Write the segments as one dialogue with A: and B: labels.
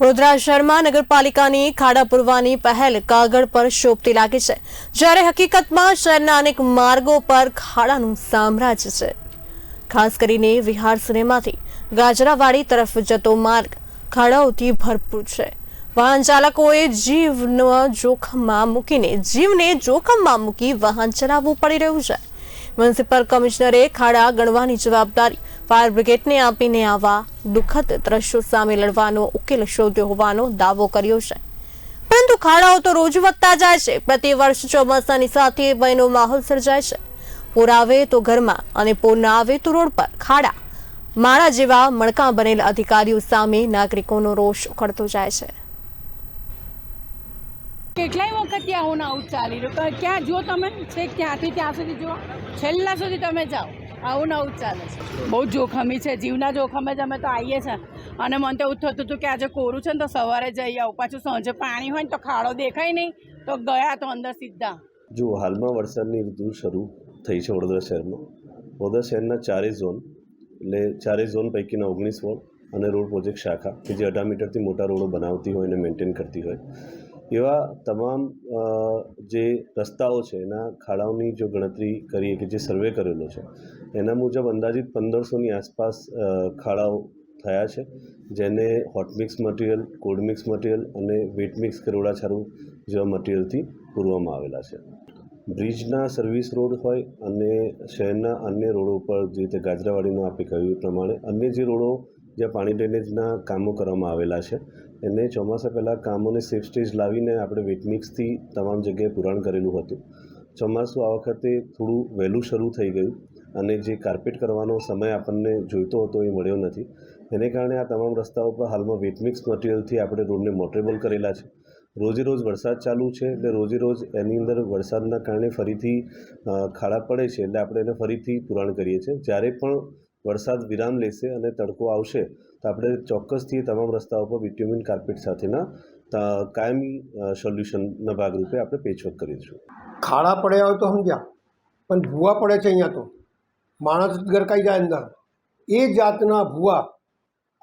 A: વડોદરા શહેરમાં નગરપાલિકાની ખાડા પૂરવાની પહેલ કાગળ પર શોભતી લાગે છે. જ્યારે હકીકતમાં શહેરના અનેક માર્ગો પર ખાડાનું સામ્રાજ્ય છે. ખાસ કરીને વિહાર સિનેમાથી ગાજરાવાડી તરફ જતો માર્ગ ખાડાઓથી ભરપૂર છે. વાહન ચાલકોએ જીવનો જોખમમાં મૂકીને, જીવને જોખમમાં મૂકી વાહન ચલાવવું પડી રહ્યું છે. મ્યુનિસિપલ કમિશનરે ખાડા ગણવાની જવાબદારી ફાયર બ્રિગેડને આપીને આવા દુઃખદ દ્રશ્યો સામે લડવાનો ઉકેલ શોધ્યો હોવાનો દાવો કર્યો છે. પરંતુ ખાડાઓ તો રોજ વધતા જાય છે. પ્રતિ વર્ષ ચોમાસાની સાથે ભયનો માહોલ સર્જાય છે. પૂર આવે તો ઘરમાં અને પૂર ના આવે તો રોડ પર ખાડા. મારા જેવા મણકા બનેલ અધિકારીઓ સામે નાગરિકોનો રોષ ઉખડતો જાય છે.
B: કેટલાય વખત ત્યાં હું આવું ચાલી રહ્યું. ક્યાં જો તમે છે, ક્યાંથી ત્યાં સુધી જો? છેલ્લા સુધી તમે જાઓ. આવું ને આવું જ ચાલે છે. બહુ જોખમી છે. જીવના જોખમે જ અમે તો આવીએ છીએ અને મને તો એવું થતું હતું કે આજે કોરું છે ને તો સવારે જઈ આવું. પાછું સાંજે પાણી હોય ને તો ખાડો દેખાય નહીં. તો ગયા તો અંદર સીધા.
C: જો હાલમાં વરસાદની ઋતુ શરૂ થઈ છે વડોદરા શહેરમાં. વડોદરા શહેરના ચારેય ઝોન એટલે ચારેય ઝોન પૈકીના ઓગણીસ વોર્ડ અને રોડ પ્રોજેક્ટ શાખા કે જે અઢાર મીટરથી મોટા રોડો બનાવતી હોય અને મેન્ટેન કરતી હોય. એવા તમામ જે રસ્તાઓ છે, એના ખાડાઓની જો ગણતરી કરીએ કે જે સર્વે કરેલો છે, એના મુજબ અંદાજિત પંદરસોની આસપાસ ખાડાઓ થયા છે, જેને hot mix material cold mix material અને વેટ મિક્સ કરોડા છારું જેવા મટીરિયલથી પૂરવામાં આવેલા છે. બ્રિજના સર્વિસ રોડ હોય અને શહેરના અન્ય રોડો ઉપર જે રીતે ગાજરાવાડીનો આપે કહ્યું એ પ્રમાણે અન્ય જે રોડો જ્યાં પાણી ડ્રેનેજના કામો કરવામાં આવેલા છે, એને ચોમાસા પહેલાં કામોને સેફ સ્ટેજ લાવીને આપણે વેટમિક્સથી તમામ જગ્યાએ પુરાણ કરેલું હતું. ચોમાસું આ વખતે થોડું વહેલું શરૂ થઈ ગયું અને જે કાર્પેટ કરવાનો સમય આપણને જોઈતો હતો એ મળ્યો નથી. એને કારણે આ તમામ રસ્તાઓ પર હાલમાં વેટમિક્સ મટીરિયલથી આપણે રોડને મોટરેબલ કરેલા છે. રોજે રોજ વરસાદ ચાલુ છે એટલે રોજે રોજ એની અંદર વરસાદના કારણે ફરીથી ખાડા પડે છે એટલે આપણે એને ફરીથી પુરાણ કરીએ છીએ. જ્યારે પણ વરસાદ વિરામ લેશે અને તડકો આવશે, તો આપણે ચોક્કસથી તમામ રસ્તાઓ પર વિટ્યુમિન કાર્પેટ સાથેના કાયમી સોલ્યુશનના ભાગરૂપે આપણે પેચવર્ક કરીશું.
D: ખાડા પડ્યા હોય તો સમજ્યા, પણ ભૂવા પડે છે અહીંયા તો. માણસ ગરકાઈ જાય અંદર. એ જાતના ભૂવા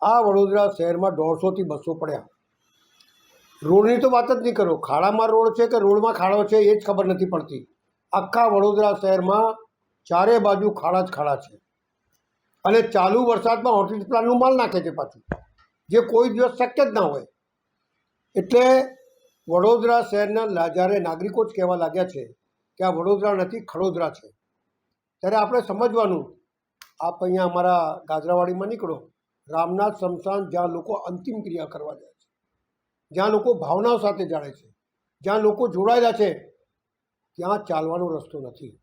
D: આ વડોદરા શહેરમાં દોઢસોથી બસો પડ્યા. રોડની તો વાત જ નહીં કરો. ખાડામાં રોડ છે કે રોડમાં ખાડો છે એ જ ખબર નથી પડતી. આખા વડોદરા શહેરમાં ચારે બાજુ ખાડા જ ખાડા છે. અને ચાલુ વરસાદમાં હોટલ પ્લાનનું માલ નાખે છે પાછું. જે કોઈ દિવસ શક્ય જ ના હોય. એટલે વડોદરા શહેરના જ્યારે નાગરિકો જ કહેવા લાગ્યા છે કે આ વડોદરા નથી, ખડોદરા છે. ત્યારે આપણે સમજવાનું, આપ અહીંયા અમારા ગાજરાવાડીમાં નીકળો. રામનાથ શમશાન જ્યાં લોકો અંતિમ ક્રિયા કરવા જાય છે. જ્યાં લોકો ભાવનાઓ સાથે જાણે છે. જ્યાં લોકો જોડાયેલા છે. ત્યાં ચાલવાનો રસ્તો નથી.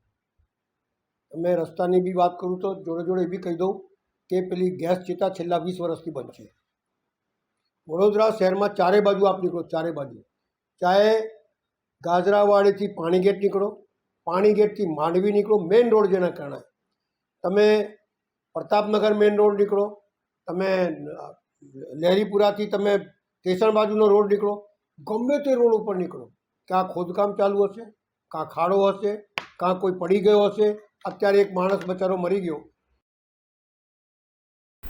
D: તમે રસ્તાની બી વાત કરું તો જોડે જોડે બી કહી દઉં કે પેલી ગેસ ચેતા છેલ્લા વીસ વર્ષથી બંધ છે. વડોદરા શહેરમાં ચારે બાજુ આપ નીકળો, ચારે બાજુ. ચાહે ગાજરાવાડીથી પાણીગેટ નીકળો, પાણી ગેટથી માંડવી નીકળો મેઇન રોડ જેના કારણે. તમે પ્રતાપનગર મેઇન રોડ નીકળો, તમે લહેરીપુરાથી તમે સ્ટેશન બાજુનો રોડ નીકળો, ગમે તે રોડ ઉપર નીકળો. ક્યાં ખોદકામ ચાલુ હશે કાં ખાડો હશે કાં કોઈ પડી ગયો હશે અત્યારે એક માણસ બચારો મરી ગયો.